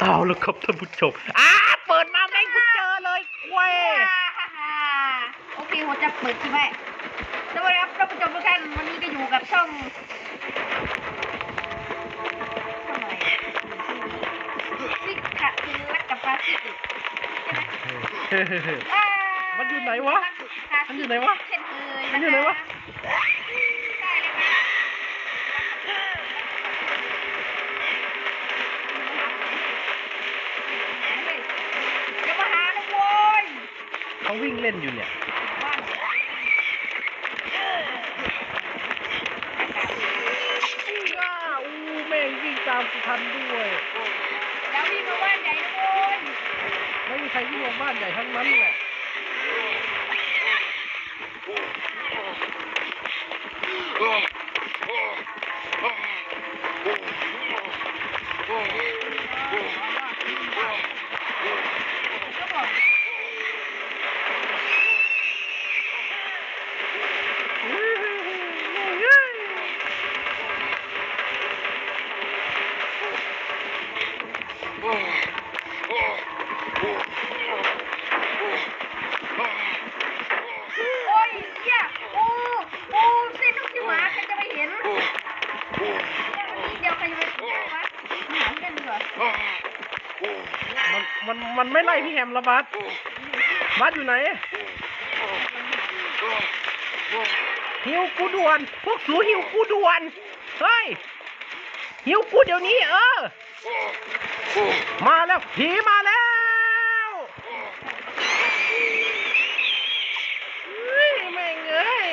เอาแล้วครับท่านผู้ชมอ้าเปิดมาแม่งกูเจอเลยเว้ยโอเคผมจะเปิดคลิปไว้สวัสดีครับท่านผู้ชมทุกท่านวันนี้ก็อยู่กับช่องช่องอะไรซิกค่ะคือรักกับปาซิกใช่ไหมมันอยู่ไหนวะ มันอยู่ไหนวะเช่นเคยมันอยู่ไหนวะ เขาวิ่งเล่นอยู่เนี่ยบ้านว้าอู้แม่งวิ่งตามกูทันด้วย แล้ววิ่งมาบ้านใหญ่นะโว้ยไม่มีใครวิ่งลงบ้านใหญ่ทั้งนั้นแหละก็ ล่พี่แฮมแล้วบัสบัสอยู่ไหนหิวกูด่วน พวกสูหิวกูด่วน เฮ้ย หิวกูเดี๋ยวนี้เออ มาแล้วผีมาแล้วเฮ้ยแม่งเอ้ย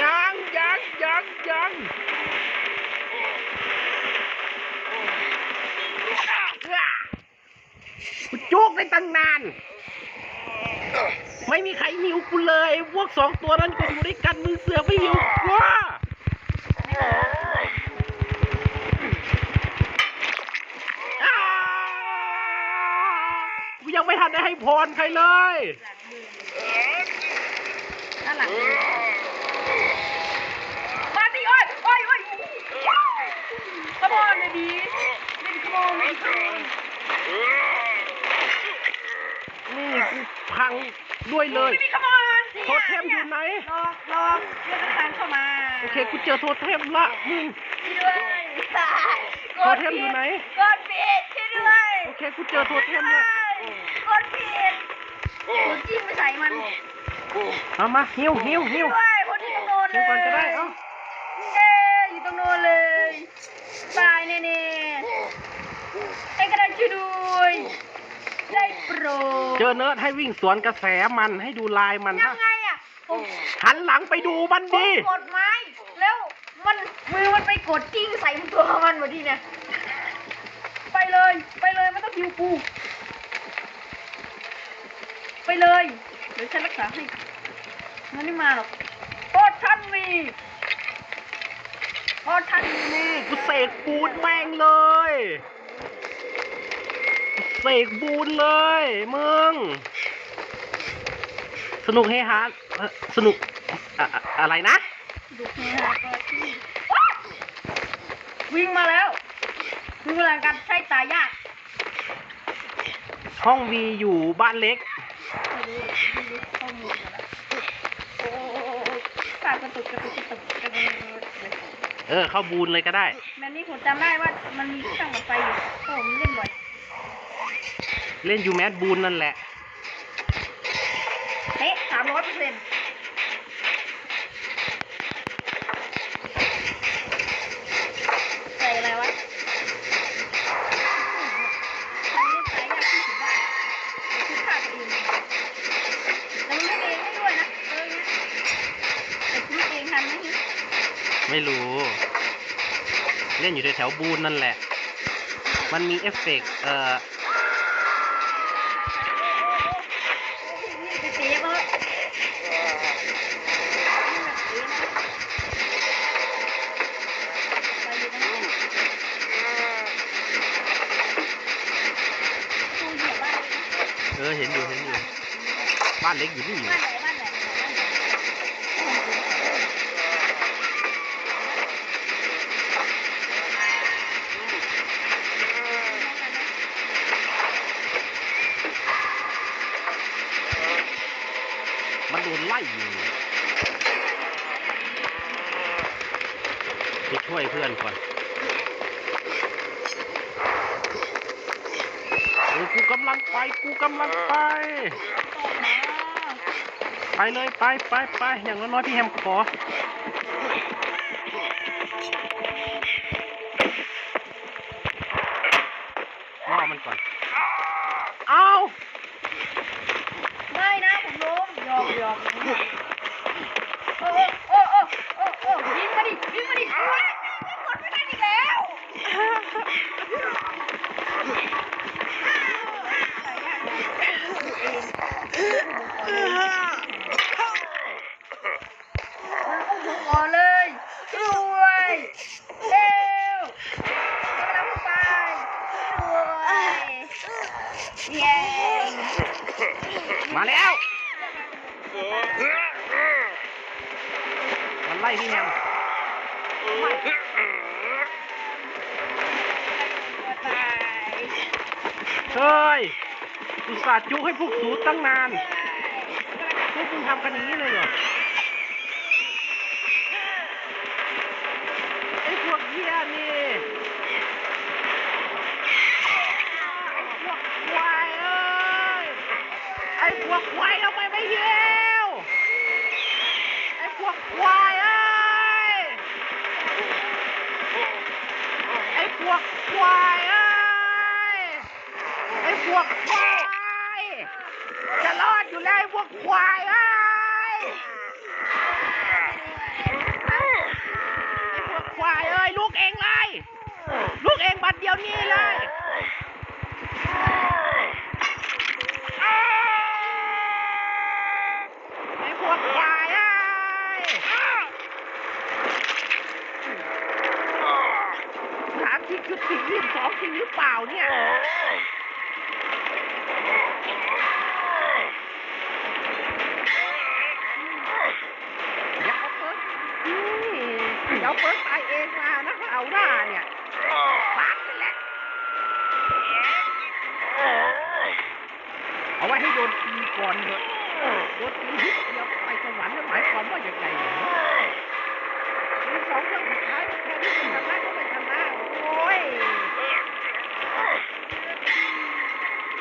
ยังยังยังยังอะกูจุกได้ตั้งนาน ไม่มีใครหิวกูเลย พวกสองตัวนั้นกูอยู่ด้วยกันมึงเสือกไม่หิวกูอ้าวกูยังไม่ทันได้ให้พรใครเลยด้านหลังมาสิโอ้ยโอ้ยโอ้ยขโมยไม่ดีไม่ดีขโมยไม่ดีขโมย นี่กูพังด้วยเลยไม่มีขโมยโทษเทมอยู่ไหน รอรอเรียกทางเข้ามาโอเคกูเจอโทษเทมละมึงช่วยด้วยโทษเทมอยู่ไหน กดผิดช่วยด้วยโอเคกูเจอโทษเทมละกดผิดกดจิ้มไปใส่มันเอามาหิวหิวหิวด้วยคนที่ตรงโน้นเลหิวยก่อนก็ได้เอ้าเอ้ยอยู่ตรงโน้นเลยตายแน่ๆไอ้กระดานช่วยด้วยได้โปรดเจอเนิร์ดให้วิ่งสวนกระแสมันให้ดูลายมันยันะงไงอะผมหันหลังไปดูมันผมดิกดไม้ แล้วมันมือมันไปกดจิ้งใส่ตัวมันพอดีเนี่ย ไปเลย ไปเลยไม่ต้องคิวกูไปเลย เดี๋ยวฉันรักษาให้มันไม่มาหรอกโอ้ท่านมีโอ้ท่านมี กูเสกปูนแม่งเลยกู เสกบูนเลยมึง สนุกเฮฮาเอ่อสนุกอะอะอะไรนะดูเฮฮาก็ที่วิ่งมาแล้ววิ่งมาแล้วกันใช้ตายากห้องวีอยู่บ้านเล็กไม่รู้ไม่รู้ข้อมูลมาแล้วโอ้ปากกระตุกกระตุกกระตุกกระตุกเออ เข้าบูนเลยก็ได้แมนนี่ผมจำได้ว่ามันมีเครื่องหมดไฟอยู่เพราะผมเล่นบ่อย เล่นยูแมสบูนนั่นแหละเฮ้สามร้อยเปอร์เซ็นต์ใส่อะไรวะใส่ใส่ยากที่สุดได้คือฆ่าตัวเองแล้วมันเล่นเองได้ด้วยนะเออเนี่ยแต่ชีวิตเองทันไหมเนี่ยไม่รู้ เล่นอยู่แถวๆบูนนั่นแหละ มันมีเอฟเฟกต์เอ่อ ไปเตะมาไปอยู่ตรงนั้น ตู้เหยียบบ้านเลยนะ เออ เห็นอยู่ เห็นอยู่ บ้านเล็กอยู่นี่ บ้านไหนบ้านไหนบ้านไหน มันโดนไล่อยู่ไปช่วยเพื่อนก่อนเออกูกำลังไป กูกำลังไป ไป เลยไปไปไปอย่างน้อยๆพี่แฮมขอล่อมันก่อน เอาไม่นะผมล้มยอมยอมโอ้โอ้โอ้โอ้โอ้ยิงมาดิยิงมาดิโอ้ยกดไม่ได้อีกแล้วก่อนเลยช่วยเร็วกำลังไปช่วยเย้ มาแล้ว มันไล่พี่แฮม ไม่ตายเฮ้ยอุตส่าห์จุให้พวกสูตั้งนานพวกมึงทำกันอย่างนี้เลยเหรอไอ้พวกเหี้ยนี่ไอ้พวกควายเอ้ยไอ้พวกควายทำไมไม่เหี้ยวไอ้พวกควาย พวกควายเอ้ยไอ้พวกควายจะรอดอยู่แล้วไอ้พวกควายเอ้ย ไอ้พวกควายเอ้ยลูกเองเลย ลูกเองบัดเดียวนี้เลย ไอ้พวกควายเอ้ยถามที่จุดสี่ยี่สิบสองจริงหรือเปล่าเนี่ย อย่าเอาเปิร์กนี่อย่าเอาเปิร์กตายเองมานะเอาหน้าเนี่ยปากนี่แหละ เอาไว้ให้โดนตีก่อนเถอะโดนตีนิดเดียวไปสวรรค์นั่นหมายความว่าอย่างไรเนี่ยมีสองเรื่องสุดท้ายแค่นี้มันชนะก็ไม่ชนะโอ้ย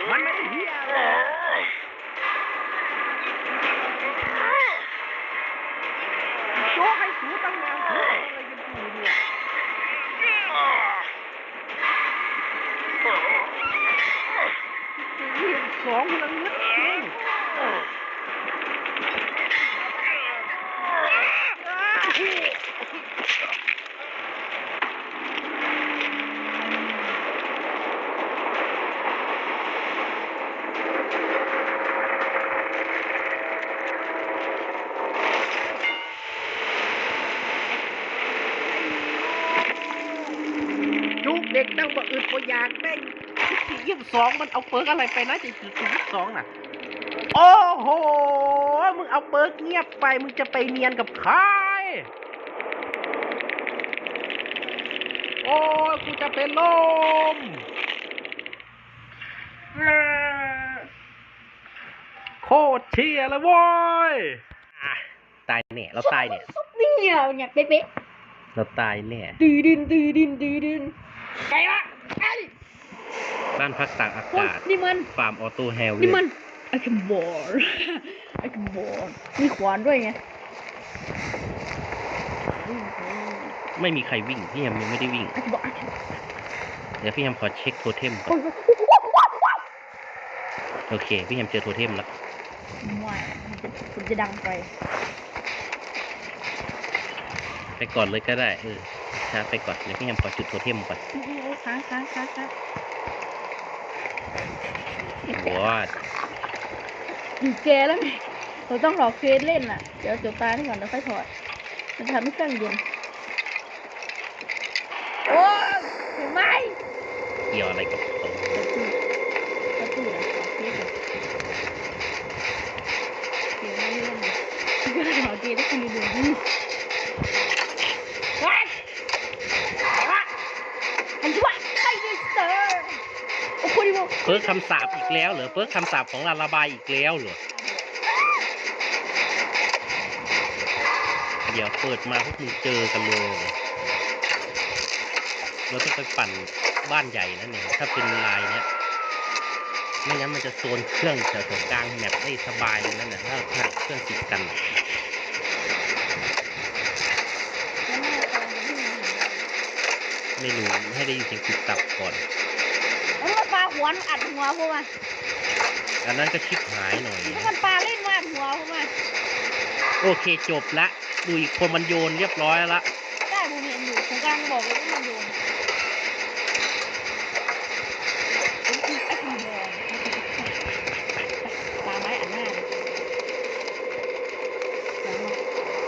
มันไม่ได้เฮียหรอกโจ๊กให้สูตั้งนานสูอะไรกันอยู่เนี่ยยี่สิบสองกำลังนึกจริงจุกเด็กตั้งบ่อึดบ่อยากแม่งที่ยี่ สิบสองมันเอาเปิร์กอะไรไปนะจะจุดยี่สิบสองน่ะ โอ้โห มึงเอาเปิร์กเงียบไป มึงจะไปเนียนกับใคร โอ้ยกูจะเป็นลมโคตรเชียเลยโว้ยอะตายเนี่ย เราตายเนี่ยเนี่ยเนี่ยเป๊ะเราตายเนี่ยๆตื่ดินตื่ดินตื่ดินไงวะไอ้ บ้านพักตากอาโอ้ยกาศนี่มัน ฟาร์มออโต้แฮลนี่มัน ไอ้ขบอลไอ้ขบอลมีขวานด้วยไงไม่มีใครวิ่ง พี่แฮมยังไม่ได้วิ่ง ไอ้ขบอลไอ้ขบอลเดี๋ยวพี่แฮมขอเช็คโทเทมก่อนโอ้ยโอเค พี่แฮมเจอโทเทมแล้ว ไม่ผมจะดังไปไปก่อนเลยก็ได้ เออช้าไปก่อนเดี๋ยวพี่แฮมขอจุดโทเทมก่อนโอ้โหค้างค้างค้างค้าง วอดอยู่แกแล้วไงเราต้องรอเคสเล่นน่ะ เดี๋ยวจบตานี่ก่อนแล้วค่อยถอด มันจะทำให้เครื่องเย็น โอ้ยเห็นไหมเกี่ยวอะไรกับผมประตูประตูนะเคสอะ ได้คุณเรื่อยๆนี่ว้ายมันช่วยไอ้เด็กเตอร์โอ้โหดิโม เพิ ร์กคำสาปอีกแล้วเหรอเพิร์กคำสาปของลาลาบายอีกแล้วเหรอเดี๋ยวเปิดมาพวกมึงเจอกันเลยเราต้องไปปั่นบ้านใหญ่นั่นเองถ้าเป็นลายเนี้ยไม่งั้นมันจะโซนเครื่องแถวๆกลางแมปได้สบายเลยนั่นแหละถ้าถ้าเครื่องติดกันไม่รู้ให้ได้ยินเสียงติดตับก่อน แล้วมันปลาหัวมันอัดหัวพวกมันอันนั้นก็ชิบหายหน่อยแล้วมันปลาเล่นมาอัดหัวพวกมันโอเคจบละ ดูอีกคนมันโยนเรียบร้อยแล้วละได้ผมเห็นอยู่ผมกำลังบอกเลยว่ามันโยนผมคือไอ้ทองแดงปลาไม้อันหน้าเลย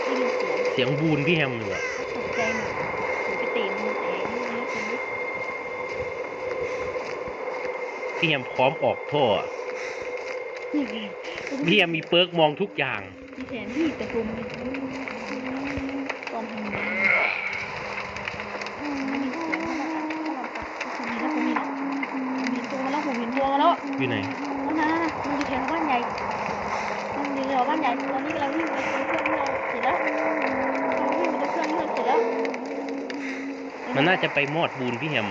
ได้ยินเสียงเสียงบูนพี่แฮมอยู่อะตกใจหนูหนูไปเตะมือเตะนี่นี่คนนี้ พี่แฮมพร้อมออกท่ออะพี่แฮมมีเปิร์กมองทุกอย่างพี่แทนพี่แต่ผมตอนทำงานมีเสียงเข้ามาอัดเข้ามาปัดผมมีแล้วผมมีแล้วผมเห็นตัวมาแล้วผมเห็นตัวมาแล้วอยู่ไหนนั่นนะมันอยู่แถวบ้านใหญ่มันอยู่แถวบ้านใหญ่ตอนนี้เราวิ่งไปตัวเครื่องที่เราเสร็จแล้วเราวิ่งไปตัวเครื่องที่เราเสร็จแล้ว มันน่าจะไปมอดบูนพี่แฮม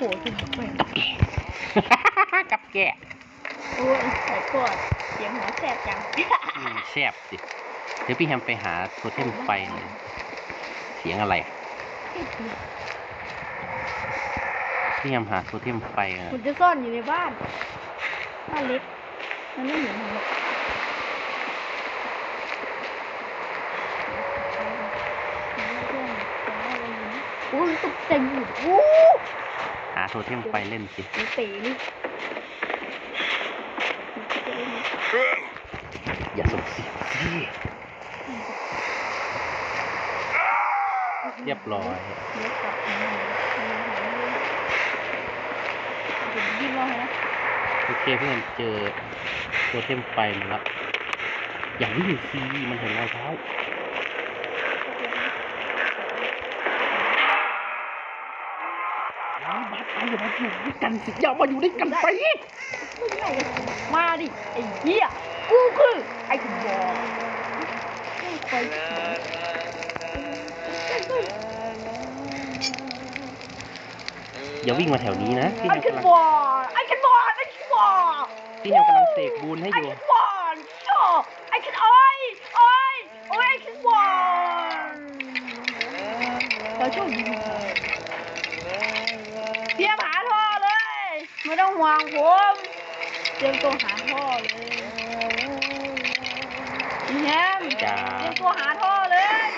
มันจะไม่โผล่ถึงไปๆกับแกะโอ้ยใส่ก่อนเสียงหัวแสบจังอืมแซ่บสิเดี๋ยวพี่แฮมไปหาโทเทมไฟหน่อยเสียงอะไรพี่แฮมหาโทเทมไฟอะมันจะซ่อนอยู่ในบ้านบ้านเล็กมันไม่เห็นมันหรอกโอ้ยตกใจหมดโอ้หา โทเทมไฟเล่นสิยตีนี่อย่าส่งเสียงสิเรียบร้อยเดี๋ยวกลับมาใหม่เดี๋ยวยิ้มรอให้นะโอเคเพื่อนเจอโทเทมไฟมาแล้วอย่าวิ่งซีมันเห็นรอยเท้า บัดเอาอย่ามาอยู่ด้วยกันสิอย่ามาอยู่ด้วยกันไปมาดิไอ้เหี้ยกูคือไอ้บอลไม่ไปไหนอย่าวิ่งมาแถวนี้นะพี่ไอ้แฮมขึ้นกำลังบอลไอ้ขึ้นบอลไอ้ขึ้นบอลพี่แฮมกำลังเสกบูนให้ไอ้อยู่ ขึ้นบอลโชว์ไอ้ขึ้นโอ้ยโอ้ยโอ้ยไอ้ขึ้นบอลเราโชคดีเตรียมหาท่อเลย ไม่ต้อง ห่วงผมเตรียมตัวหาท่อเลยพี่แฮมจ้าเตรียมตัวหาท่อเลย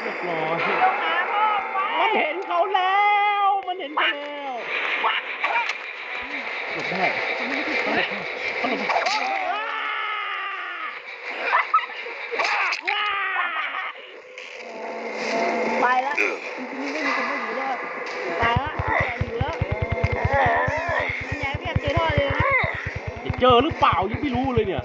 เรียบร้อยเตรียมหาท่อไว้มันเห็นเขาแล้ว มันเห็นเขาแล้วหลบได้เขาหลบได้เขาหลบได้ ไปแล้วจริงๆไม่มีคน จอหรือเปล่ายังไม่รู้เลยเนี่ย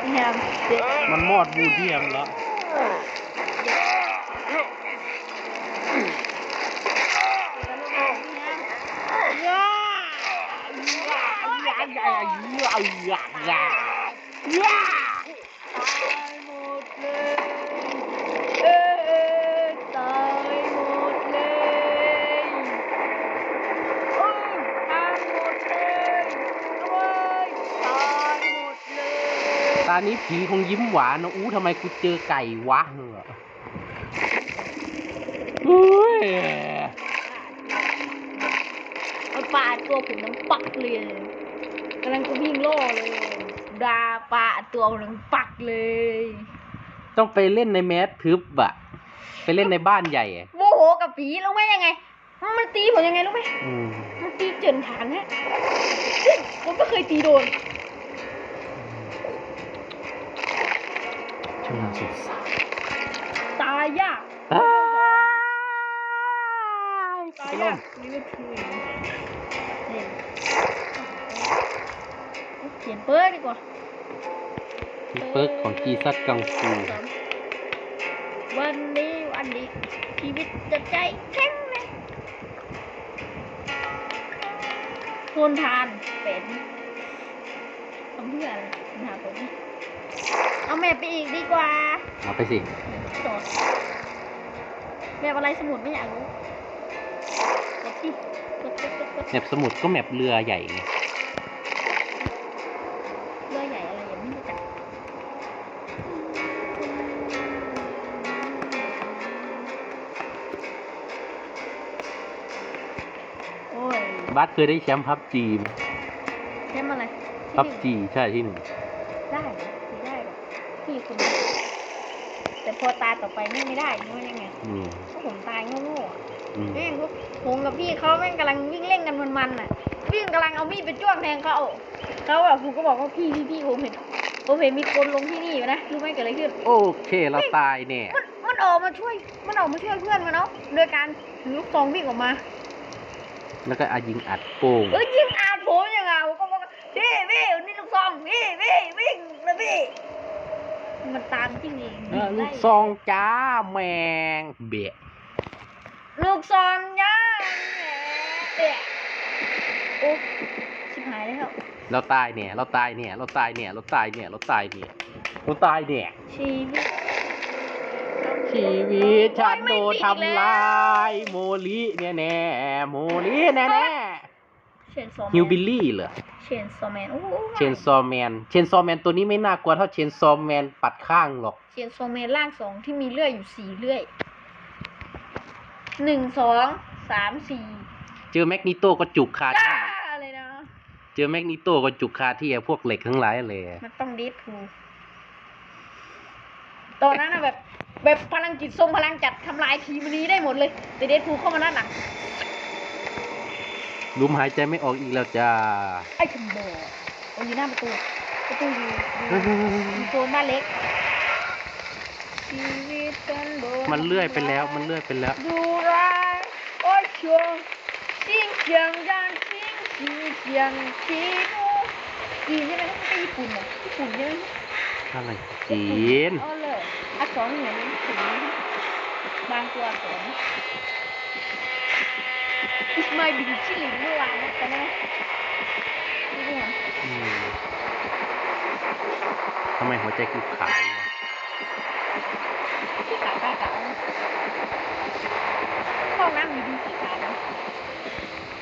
พี่แฮมเด็กมันมอดบูนพี่แฮมแล้วย่าอย่าอย่าอย่าอย่าอย่า ย่าตายหมดเลยเอ้ยตายหมดเลยโอ้ยตายหมดเลยโอ้ยตายหมดเลย ตอนนี้ผีคงยิ้มหวานนะอู้ทำไมกูเจอไก่วะเหรอเฮ้ยมันปาดตัวผมน้ำปักเลยกำลังจะวิ่งโล่เลยดาปาดตัวผมน้ำปักเลย ต้องไปเล่นในแมสทึบอะไปเล่นในบ้านใหญ่อะโมโหกับผีรู้ไหมยังไง มันตีผมยังไงรู้ไหมอืมมันตีเจินฐานฮะซึ่งผมไม่เคยตีโดน ช่างน่าสงสารตายยากอ้ายตายยากลิเวอร์พูลเนี่ยเขียนเปิดดีกว่าเปิร์กของจีซัดกังฟูวันนี้วันนี้ชีวิตจะใจแข็งแรงทนทานเป็น เอาแม่ไปอีกดีกว่าเอาไปสิจอดแม่อะไรสมุดไม่อยากรู้กดที่กดกดกดกดแมปสมุดก็แมปเรือใหญ่ไงเรือใหญ่อะไรยังไม่รู้จักโอ้ยบัสเคยได้แชมป์พับจีไหมแค่มาอะไรพับจีใช่ที่หนึ่งได้เหรอไม่ได้หรอกพี่ คนเดียวแต่พอตายต่อไปแม่งไม่ได้นี่ว่ายังไงอืมก็ผมตายโง่ๆอะอืมแม่งพวกผมกับพี่เขาแม่งกำลังวิ่งเล่นกันมันๆน่ะวิ่งกำลังเอามีดไปจ้วงแทงเขาเขาแบบผมก็บอกว่าพี่พี่พี่ผมเห็นผมเห็นมีคนลงที่นี่อยู่นะรู้ไหมเกิดอะไรขึ้น โอเคเราตายเนี่ยมันมันออกมาช่วย มันออกมาช่วยเพื่อนมันเนาะโดยการถือลูกซองวิ่งออกมา แล้วก็อายิงอัดโป้งเอ้ยยิงอาดผมยังไงผมก็บอกว่าพี่พี่นี่ลูกซองพี่พี่วิ่งนะพี่ มันตามจริงเองเออลูกซองจ้าแมงเบะลูกซองย่าแหมเอ๊ะโอ้ชิบหายแล้วเราตายเนี่ย เราตายเนี่ย เราตายเนี่ย เราตายเนี่ย เราตายเนี่ยเราตายเนี่ย ชีวิตชีวิตฉันโอ๊ยไม่โดนติดทำแล้วลายโมลิแน่แน่ๆโมลิแน่แน่ เชนซอแมนฮิวบิลลี่เหรอเชนซอแมนโอ้โหเชนซอแมนเชนซอแมนตัวนี้ไม่น่ากลัวเท่าเชนซอแมนปัดข้างหรอก เชนซอแมนล่างสองที่มีเลื่อยอยู่สี่เลื่อยหนึ่งสองสามสี่เจอแมกนิโตก็จุกคาจ้าที่เลยนะเจอแมกนิโตก็จุกคาที่ไอ้พวกเหล็กทั้งหลายเลยมันต้องดีทูตอนนั้นอะแบบแบบพลังจิตทรงพลังจัดทำลายทีมนี้ได้หมดเลยแต่เดดพูลเข้ามาด้านหลัง ลุมหายใจไม่ออกอีกแล้วจ้า ไอ้คันโบโอ้ยอยู่หน้าประตู ประตูอยู่อยู่เฮ้ยอยู่โซนบ้านเล็กชีวิตเป็นโบมันเลื่อยไปแล้ว มันเลื่อยไปแล้ว ดูร้ายโอ้ยชัวจริงเจียงยานจริงจริงเจียงชีโนจีนใช่ไหมไม่ใช่ญี่ปุ่นเหรอญี่ปุ่นใช่ไหมอะไรจีนเออเลยอักษรเหมือนถึงบางตัวอักษร It's my big chili เมื่อวานนะแต่นะทำไมหัวใจกูขายวะที่ขาตาเก่าห้องน้ำมีดีกี่ขานะ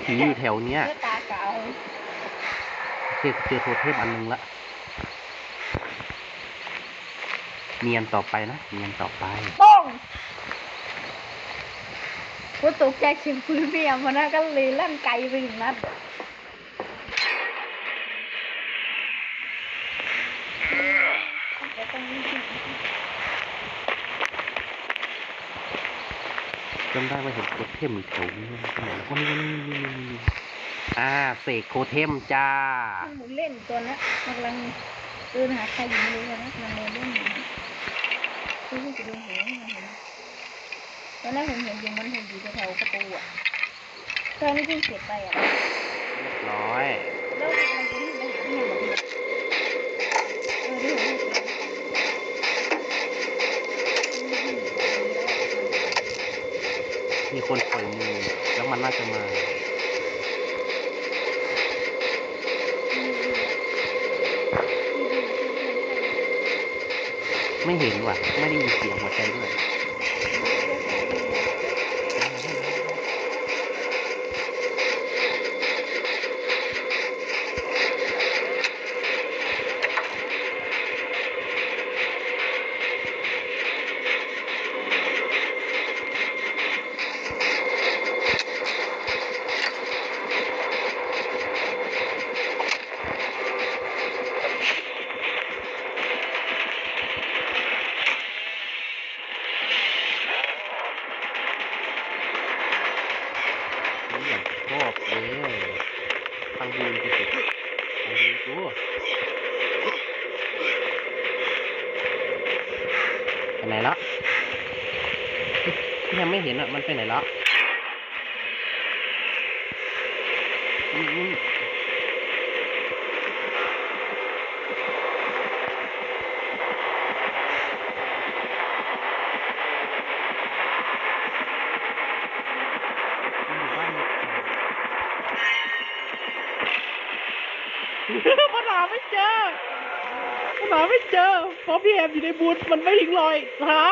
ผีอยู่แถวเนี้ยเลือดตาเก่าเจอเจอโทเทมอันนึงละเนียนต่อไปนะเนียนต่อไปป้อง ว่าตกใจเสียงปืนเมียมันนะก็เลยลั่นไกลไปถึงนัดแต่ตรงนี้จำได้ว่าเห็นโคเทมอยู่แถวนี้ตรงไหนแล้วก็นี่นี่นี่นี่นี่อ่าเสกโคเทมจ้ามันหมุนเล่นตัวนั้นมันกำลังเดินหาใครอยู่ไม่รู้นะมันเดินเล่นอยู่คือมันจะโดนหัวมันเห็น ตอนแรกผมเห็นอยู่มันเห็นอยู่แถวประตูอะตอนนี้เพิ่งเสียไปอะเรียบร้อยแล้วมันจะรีบไปหาที่ไหนบอกพี่เออที่ผมพูดเลยมีคนปล่อยมือแล้วมันน่าจะมาไม่เห็นว่ะ ไม่ได้ยินเสียงหัวใจด้วย นี่อย่างชอบเลยทางบูนกูสุด ไปไหนแล้วยังไม่เห็นอะ มันไปไหนแล้วอืมอืมมันอยู่บ้านเด็กปัญหาไม่เจอปัญหาไม่เจอเพ ราะพี่แอมอยู่ในบูธมันไม่ทิ้งรอยเท้า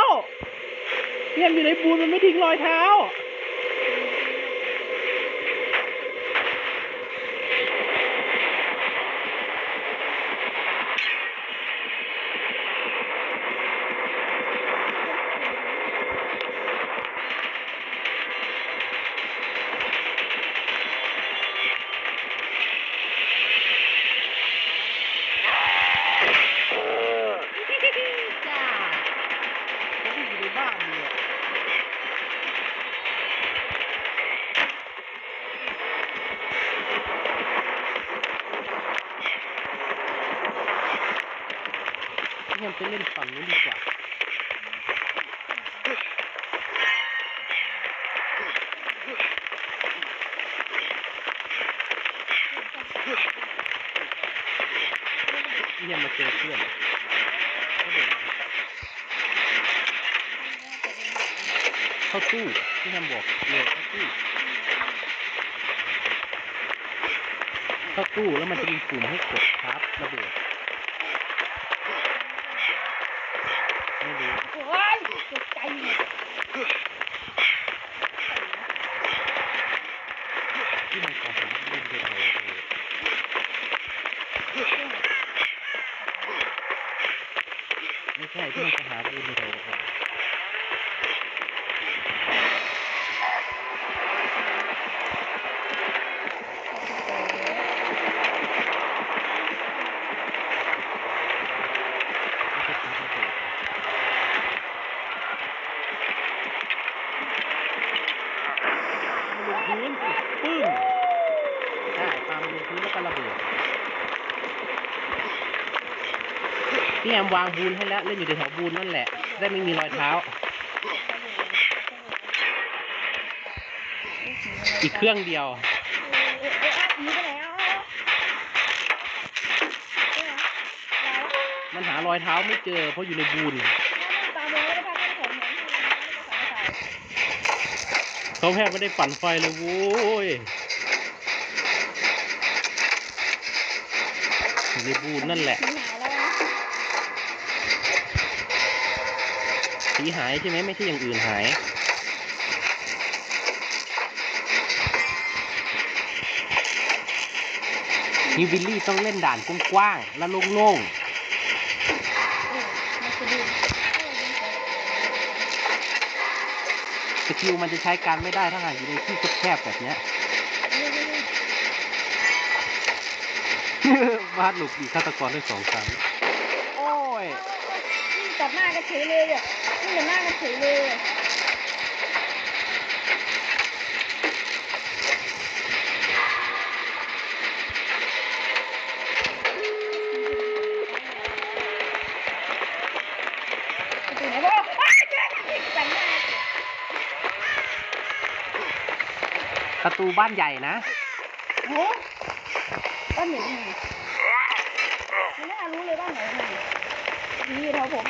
พี่แอมอยู่ในบูธมันไม่ทิ้งรอยเท้าจ้าเขาอยู่ในบ้านเนี่ยยังไปเล่นฝั่งนู้นดีกว่า ยังมาเจอเพื่อนเข้าตู้ที่ทำบอกเร็วเข้าตู้เข้าตู้แล้วมันจะมีปุ่มให้กดครับระเบิดไม่รู้โอ้ยตกใจหมด ที่มันของผมเล่นเทโเอไม่ใช่ ที่มันจะหาบูนเทโเอไม่ใช่ครับระเบิดลงพื้นสิปึ้งใช่ปามันลงพื้นแล้วก็ระเบิดพี่แอ มวางบูนให้แล้วเล่นอยู่ในแถวบูนนั่นแหละ ได้ไม่มีรอยเท้า อีกเครื่องเดียวมันหารอยเท้าไม่เจอเพราะอยู่ในบูนเของเหมือนเขาแทบไม่ได้ปั่นไฟเลยโว้ยอยู่ในบูนนั่นแหละ สีหายใช่ไหมไม่ใช่อย่างอื่นหาย นี่วิลลี่ต้องเล่นด่านกว้างๆและโล่งเออมันจะดูเออๆสกิลมันจะใช้การไม่ได้ถ้าหากอยู่ในที่แคบๆแบบเนี้ยเออเออวาดหลุกอีกฆาตกรได้สองครั้งโอ้ย นี่ตัดหน้ากันเฉยเลยอะนี่ตัดหน้ากันเฉยเลยประตูบ้านใหญ่นะโหบ้านไหนนี่ไม่น่ารู้เลยบ้านไหน นี่นี่แถวผม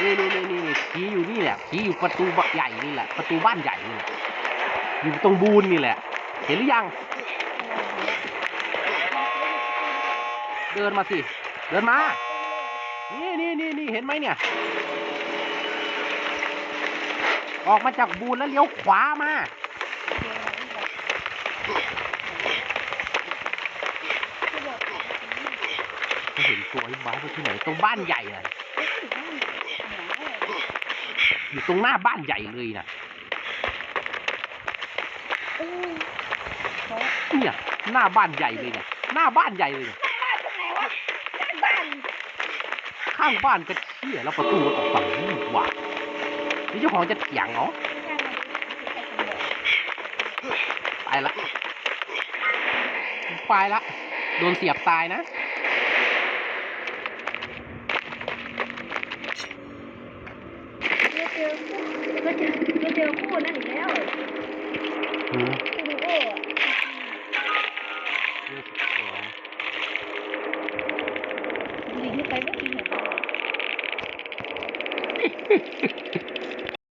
นี่นี่นี่นี่นี่ผีอยู่นี่แหละผีอยู่ประตูใหญ่นี่แหละ ประตูบ้านใหญ่นี่แหละอยู่ตรงบูนนี่แหละ เห็นหรือยัง เดินมาสิ เดินมา นี่นี่นี่นี่เห็นไหมเนี่ย ออกมาจากบูนแล้วเลี้ยวขวามา ไม่เห็นตัวไอ้บ้าสที่ไหนตรงบ้านใหญ่น่ะอยู่ตรงหน้าบ้านใหญ่เลยนะเนี่ยหน้าบ้านใหญ่เลยเนี่ยหน้าบ้านใหญ่เลยเนี่ยข้างบ้านก็เชี่ยแล้วประตูมันออกฝั่งนี้หว่านี่เจ้าของจะเถียงเหรอไปละไปละโดนเสียบตายนะ